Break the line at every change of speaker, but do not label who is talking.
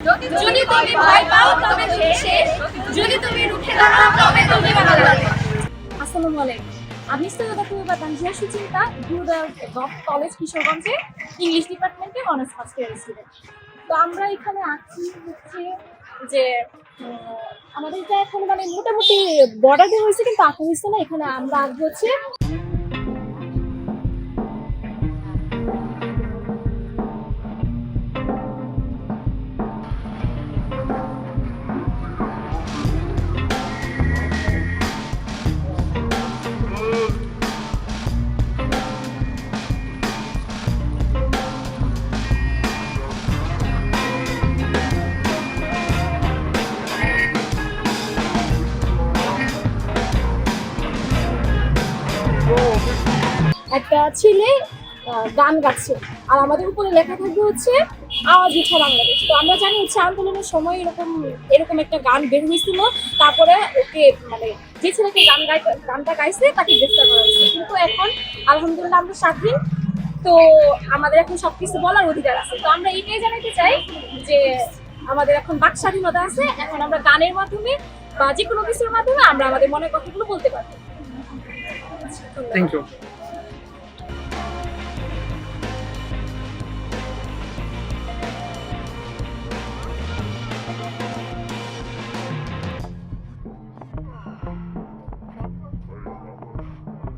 যদি তুমি ভয় পাও তবে শেষ। যদি তুমি রুখে দাঁড়াও তবে তুমি
আসসালামু আলাইকুম। আমি সৈয়দা কুবা তানজিয়া সুচিন্তা কলেজ কিশোরগঞ্জে ইংলিশ ডিপার্টমেন্টে অনার্স ফার্স্ট ইয়ার স্টুডেন্ট তো আমরা এখানে আছি হচ্ছে যে আমাদের এটা এখন মানে মোটামুটি বর্ডার হয়েছে, কিন্তু আঁকা হয়েছে না এখানে আমরা আঁকবো হচ্ছে একটা ছেলে গান গাচ্ছে। আর আমাদের উপরে লেখা থাকবে হচ্ছে, আওয়াজ উঠা বাংলাদেশ। তো আমরা জানি হচ্ছে আন্দোলনের সময় এরকম এরকম একটা গান বের হয়েছিল। তারপরে ওকে মানে যে ছেলেকে গান গানটা গাইছে, তাকে গ্রেফতার করা হয়েছে। কিন্তু এখন আলহামদুলিল্লাহ আমরা স্বাধীন। তো আমাদের এখন সবকিছু বলার অধিকার আছে। তো আমরা এটাই জানাতে চাই যে আমাদের এখন বাক স্বাধীনতা আছে। এখন আমরা গানের মাধ্যমে বা যে কোনো কিছুর মাধ্যমে আমরা আমাদের মনের কথাগুলো বলতে পারব।
thank you.